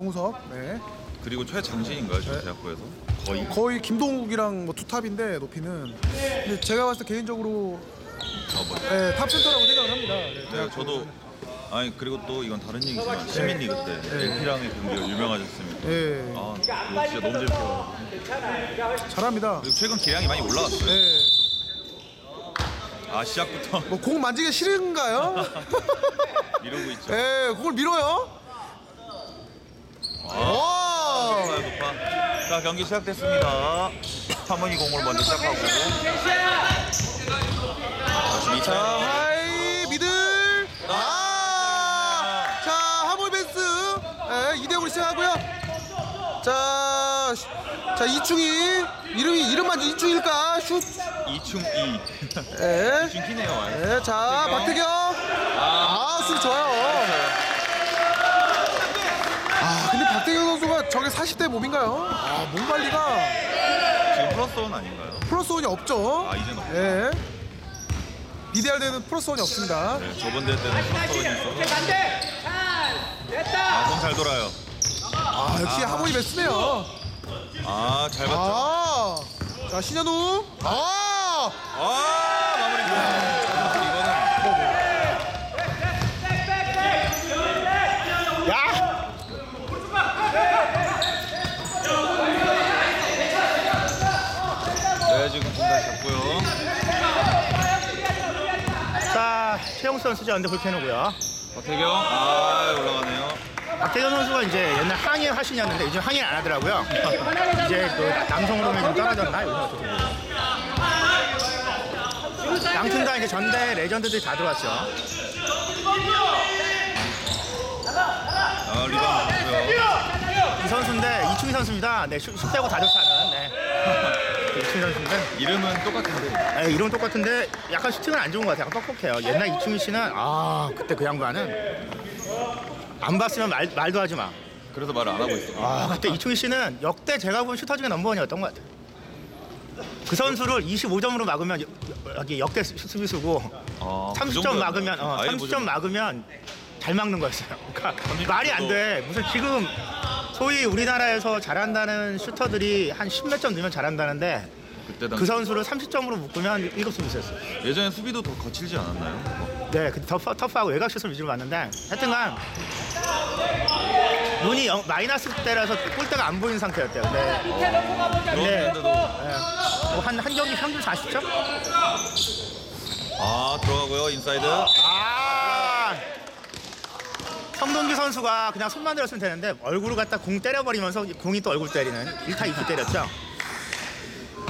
홍섭. 네. 그리고 최장신인가요, 저 네. 대학부에서? 거의 거의 김동욱이랑 뭐 투탑인데 높이는. 근데 제가 봤을 때 개인적으로 저 뭐. 네, 탑 센터라고 생각을 합니다. 네, 네, 저도 아니 그리고 또 이건 다른 얘기지만 시민 리그 때 LP랑의 경기가 유명하셨습니다. 네, 아, 이거 진짜 너무 재밌어요. 잘합니다. 그리고 최근 기량이 많이 올라왔어요. 네. 아 시작부터 뭐 공 만지기 싫은가요? 이러고 있죠. 네, 공을 밀어요. 와! 높아요, 높아. 자 경기 시작됐습니다. 하모니 공을 먼저 시작하고 자, 지금 자, 2차 하이 미들. 아! 자, 하몰 벤스. 네, 2대 0으로 시작하고요. 자, 슈- 자, 이충이 이름이 이름만 이충일까? 슛. 2충 2. 네. 2충 키네요. 네, 자, 박태경. 아, 수비 좋아요. 저게 40대 몸인가요? 아, 몸 관리가 지금 플러스 원 아닌가요? 플러스 원이 없죠. 아 이제는 없 예. BDR 대는 플러스 원이 없습니다. 네, 저번 대회 때는 플러스 원이 있어서 아손 잘 돌아요. 아, 역시 하모니 베스네요. 아잘 봤죠. 아, 자, 신현우. 아, 아 마무리 좋아요. 이거는 야! 네 지금 공간 잡고요. 자, 최영수 선수 전대 불펜오고요. 박태경 아 올라가네요. 박태현 선수가 이제 옛날 항해 하시냐는데 요즘 항해 안 하더라고요. 이제 그 남성으로는 좀 떨어졌나 요즘 어떻게 보고. 양팀 다 이제 전대 레전드들이 다 들어왔죠. 아 리바운드. 이 선수인데 이충희 선수입니다. 네, 10대고 다 좋다는. 네. 이충희 선수인데 이름은 똑같은데 네, 이름 똑같은데 약간 슈팅은 안 좋은 것 같아요. 약간 뻑뻑해요. 옛날 이충희 씨는 아 그때 그 양반은 안 봤으면 말, 말도 하지 마. 그래서 말을 안 하고 있어. 아 그때 이충희 씨는 역대 제가 본 슈터 중에 넘버원이었던 것 같아요. 그 선수를 25점으로 막으면 여- 여기 역대 수- 수비수고 아, 그 30점 정도였나요? 막으면 어, 아예 30점 보죠. 막으면 잘 막는 거였어요. 그러니까 30점 말이 안 돼. 무슨 지금 소위 우리나라에서 잘한다는 슈터들이 한 10몇 점 넣으면 잘한다는데 그때 당 그 선수를 30점으로 묶으면 7 수비수였어요. 예전에 수비도 더 거칠지 않았나요? 뭐, 네, 그 터프, 터프하고 외곽슛을 위주로 봤는데 하여튼간 눈이 영- 마이너스 때라서 골대가 안 보이는 상태였대요. 네. 네. 네. 뭐한 한 경기 평균 40점? 아 들어가고요 인사이드. 아! 성동기 선수가 그냥 손만 들었으면 되는데 얼굴을 갖다 공 때려버리면서 공이 또 얼굴 때리는 1타 2프 때렸죠.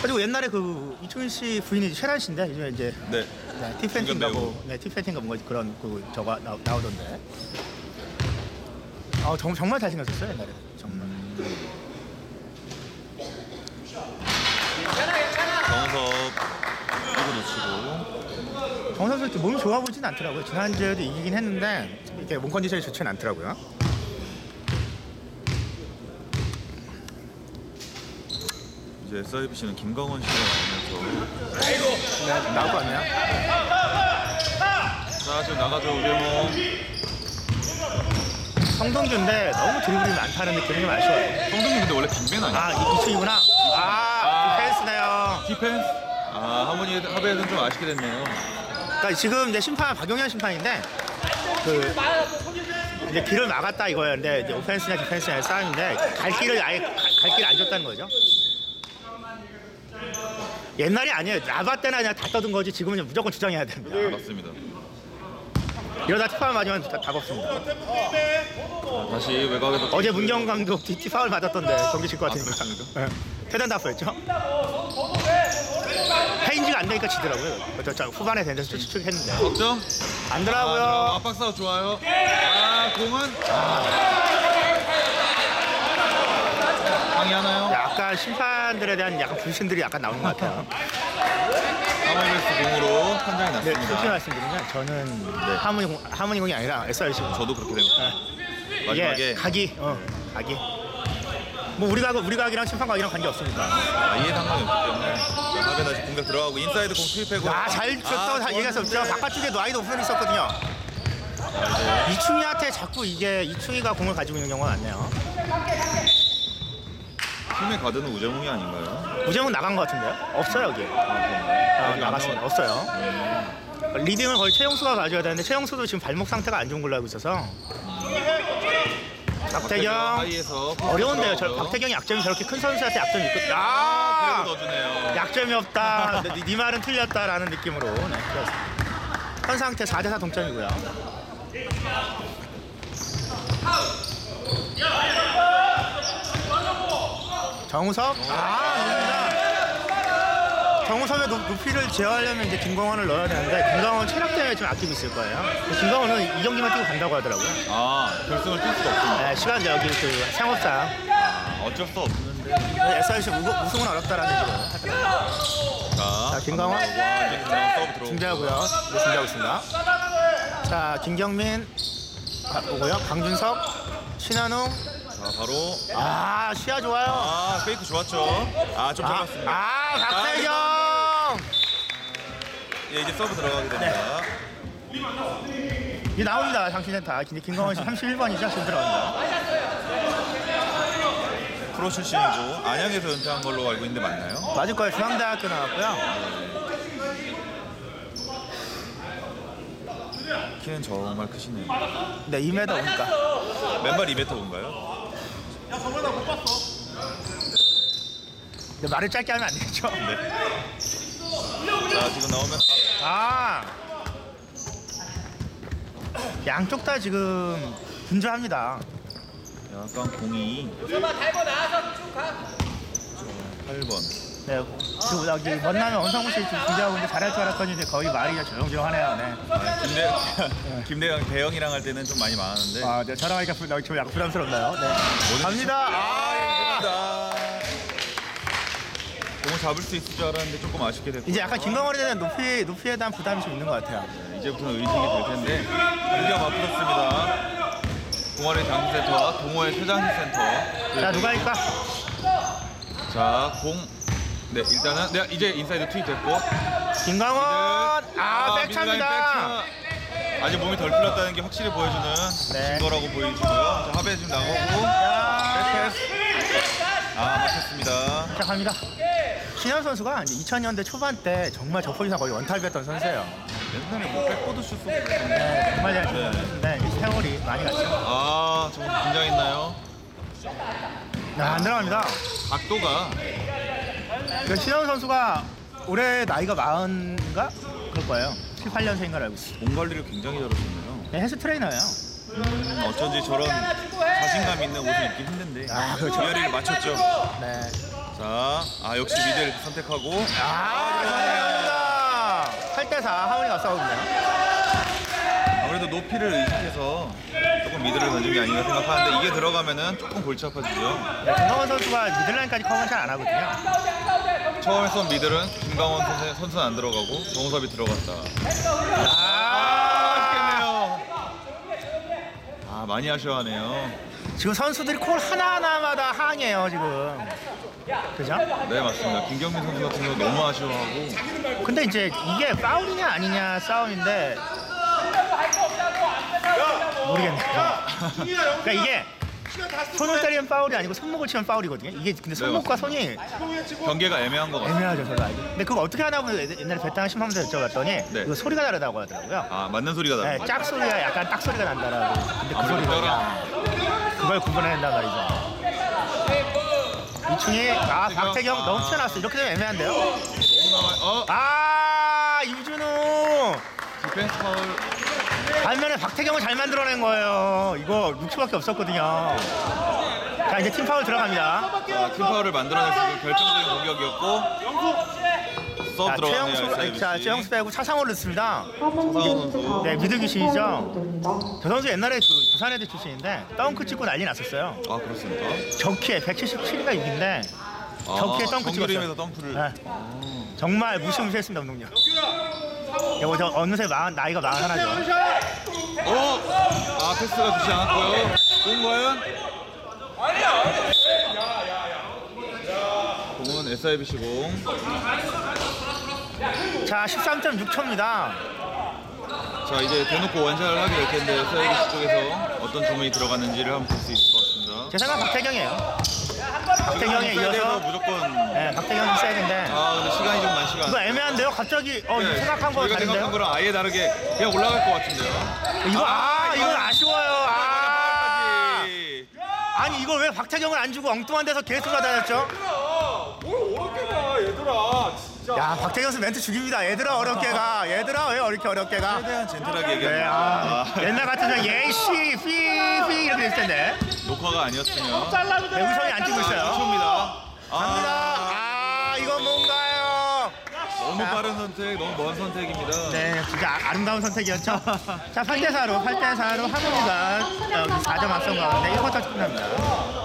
그리고 옛날에 그 이충희 씨 부인이 최란 씨인데 요즘에 이제 네. 네, 티팬팅가고 네, 티팬팅가 뭔가 그런 그 저거 나, 나오던데. 아 정, 정말 잘생겼었어요 옛날에 정말. 정섭 이거 놓치고. 정 선수 몸이 좋아 보진 않더라고요. 지난주에도 이기긴 했는데 이렇게 몸 컨디션이 좋지는 않더라고요. 이제 SIBC는 김강원 씨가 나오면서 네, 나올 것 같네요. 자 지금 나가죠 우재모. 성동규인데 너무 드리블이 많다는 느낌이 좀 아쉬워요. 성동이 근데 원래 빅맨 아니야? 아 이- 이승이구나. 아 디펜스네요. 디펜스. 아 하모니 합의에는 좀 아쉽게 됐네요. 그러니까 지금 이제 심판 박용현 심판인데 그 이제 길을 막았다 이거예요. 근데 이제 오펜스냐 디펜스냐의 싸움인데 갈 길을 아예 갈 길 안 줬다는 거죠. 옛날이 아니에요. 라바 때나 그냥 다 떠든 거지 지금은 무조건 주장해야 됩니다. 아, 맞습니다. 이러다 티파울 맞으면 다, 답 없습니다. 자, 다시 외곽에서 어제 문경 감독 뒤 티파울 맞았던데 경기 질것 아, 같으니까. 그렇습니까? 네. 퇴단 다프였죠. 페인지가 안 되니까 지더라고요. 저, 저 후반에 된데서 추측했는데 득점. 안 아, 더라고요. 압박사 좋아요. 아 공은 항의하나요? 약간 심판들에 대한 약간 불신들이 약간 나오는 것 같아요. 하모니베스 공으로 판정이 네, 솔직히 났습니다. 말씀드리면 저는 하모니 공, 하모니 공이 아니라 SRC 공. 저도 그렇게 되고 이게 마지막에 각이, 어, 각이. 뭐 우리 각 우리 각이랑 심판 각이랑 관계 없습니다. 아예 상관이 없기 때문에 자, 하베 다시 공격 들어가고 인사이드 공 투입하고 야, 잘 쳤다. 아, 다 없죠. 좋았는데. 바깥쪽에 노아이드 오픈 있었거든요. 이충희한테 자꾸 이게 이충희가 공을 가지고 있는 경우가 많네요. 팀의 가드는 우재몽이 아닌가요? 우재문 나간 것 같은데요? 없어요 여기. 아, 어, 그런가요? 나갔습니다. 없어요. 리딩을 거의 최용수가 가져야 되는데 최용수도 지금 발목 상태가 안 좋은 걸로 알고 있어서 박태경 사이에서 어려운데요. 저. 박태경이 약점이 저렇게 큰 선수한테 약점이 있고 그래도 아 넣어주네요. 약점이 없다. 네, 네 말은 틀렸다라는 느낌으로 네, 그렇습니다. 현 상태 4대4 동점이고요. 정우섭 아 좋습니다. 정우섭의 높, 높이를 제어하려면 이제 김광원을 넣어야 되는데 김광원 체력 때문에 좀 아끼고 있을 거예요. 김광원은 이 경기만 뛰고 간다고 하더라고요. 아 결승을 뛸 수가 없습니다. 네, 시간 여기 그 상업상 아, 어쩔 수 없는데. SRC 우승은 어렵다라는 얘기를 하더라고요. 자, 자, 김강원. 와, 이제 김강원 서브 들어오고. 준비하고요. 네, 준비하고 있습니다. 자, 김경민 가- 오고요. 강준석, 신한웅. 자, 바로 아, 시야 좋아요. 아 페이크 좋았죠. 아좀 아, 잡았습니다. 아, 박태경. 예, 이제 서브 들어가게 됩니다. 이 나옵니다. 장신센터. 근데 김광원 씨 31번이죠. 지금 들어갑니다. 프로 출신이고 안양에서 은퇴한 걸로 알고 있는데 맞나요? 맞을 거예요. 중앙대학교 나왔고요. 키는 정말 크시네요. 네, 2m 오니까. 맨발 2m인가요? 근데 말을 짧게 하면 안 되죠. 네. 자 지금 나오면 아. 양쪽 다 지금 분주합니다. 약간 공이 8번. 네, 그 여기 먼나면 원상우 씨 지금 준비하고 있는데 잘할 줄 알았더니 이제 거의 말이 조용조용하네요. 네. 김대 김대영 대영이랑 할 때는 좀 많이 많았는데 아, 네, 저랑 하니까 부, 좀 약간 부담스럽나요? 네. 갑니다. 아, 아, 공을 잡을 수 있을 줄 알았는데 조금 아쉽게 됐고 이제 약간 김광원에 대한 높이 높이에 대한 부담이 좀 있는 것 같아요. 이제부터는 의식이 될 텐데 공격 맞붙었습니다. 동아리 장센터와 동호회 최장희 센터. 자, 누가 할까? 자, 공. 네, 일단은 네, 이제 인사이드 투입 됐고. 김광원. 아, 미들라인 백차입니다. 백차. 아직 몸이 덜 풀렸다는 게 확실히 보여주는 네. 증거라고 보이고요. 자, 하베 지금 나가고. 야, 백패스. 아, 막혔습니다. 자, 갑니다. 신현 선수가 이제 2000년대 초반 때 정말 저 포지션 거의 원탑이었던 선수예요. 옛날에 뭐 백보드 슛 쏘고 그랬던데. 네, 정말 잘 네. 쳤는데 이 세월이 많이 갔죠. 아, 좀 긴장했나요? 네, 안 들어갑니다. 각도가 그 신현 선수가 올해 나이가 40인가? 그럴 거예요. 7, 8년생인 걸 알고 있어요. 몸 관리를 굉장히 잘하셨네요. 네, 헬스 트레이너예요. 음, 어쩐지 저런 자신감 있는 옷을 입기 힘든데 아, 그렇죠. 기어리를 맞췄죠. 네. 자, 아 역시 미들 선택하고 아, 감사합니다. 8대4 하모니가 싸우네요. 아무래도 높이를 의식해서 조금 미들을 던진 게 아닌가 생각하는데 이게 들어가면은 조금 골치 아파지죠. 네, 김강원 선수가 미들라인까지 커버는 잘안 하거든요. 처음에 쏜 미들은 김강원 선수, 선수는 안 들어가고 정우섭이 들어갔다. 아, 아쉽겠네요. 아 많이 아쉬워하네요. 지금 선수들이 콜 하나하나마다 항해요, 지금. 그죠? 네 맞습니다. 김경민 선수 같은 경우 너무 아쉬워하고 근데 이제 이게 파울이냐 아니냐 싸움인데 모르겠네요. 그러니까 이게 손을 때리면 파울이 아니고 손목을 치면 파울이거든요. 이게 근데 손목과 손이 경계가 애매한 것 같아요. 애매하죠, 저도 알고. 근데 그거 어떻게 하나 보면 옛날에 베테랑 심판한테 여쭤봤더니 네. 이거 소리가 다르다고 하더라고요. 아 맞는 소리가 네, 나요. 짝 소리가 약간 딱 소리가 난다라고. 근데 그 아무래도 소리가 그걸 구분해야 된단 말이죠. 이충이 아 박태경 너무 튀어나왔어. 이렇게 되면 애매한데요. 어 아 이준우 디펜스 파울. 반면에 박태경을 잘 만들어낸 거예요. 이거 6초밖에 없었거든요. 자 이제 팀 파울 들어갑니다. 자, 팀 파울을 있는 결정적인 공격이었고 서브 자 들어가네요. 최영수. 자 최영수 빼고 차상호를 넣습니다. 선수. 네 미드 귀신이죠. 저 선수 옛날에 그 부산 애들 출신인데 덩크 찍고 난리 났었어요. 아 그렇습니까? 적키에 177인가 6인데 아, 적기에 덩크 정규림에서 찍었어요. 덩크를 네. 정말 무시무시했습니다 운동력. 이거 저 어느새 마흔 나이가 마흔 하나죠. 어? 아 패스가 좋지 않았고요. 공 과연? 공은 SIBC 공. 자 13.6초입니다. 자자 이제 대놓고 원샷을 하게 될 텐데 서해기 쪽에서 어떤 주문이 들어갔는지를 한번 볼 수 있을 것 같습니다. 제 생각 박태경이에요. 박태경에 이어서 무조건 네, 박태경이 써야 되는데 아 근데 시간이 좀 많지가 이거 않아요. 애매한데요? 갑자기 어, 네, 생각한 거 저희가 생각한 다른데요? 거랑 아예 다르게 그냥 올라갈 것 같은데요. 이거 아, 이건 이거는- 아쉬워요. 아. 파울까지. 아니 이걸 왜 박태경을 안 주고 엉뚱한 데서 계속 받아냈죠? 뭘 어렵게 가 얘들아 진짜 야 박태경 선수 멘트 죽입니다. 얘들아 어렵게 가. 얘들아 왜 이렇게 어렵게 가? 최대한 젠틀하게 네, 얘기합니다. 아, 아, 옛날 같으면 예시 피피 이렇게 됐을 텐데. 녹화가 아니었으면 네, 우성이 안 뛰고 있어요. 초입니다. 갑니다. 아, 아 이건 뭔가요? 너무 빠른 선택, 너무 먼 선택입니다. 네, 진짜 아- 아름다운 선택이었죠. 자, 8대 4로, 8대 4로 하모니가 여기 4점 앞선 가운데 1쿼터 끝납니다.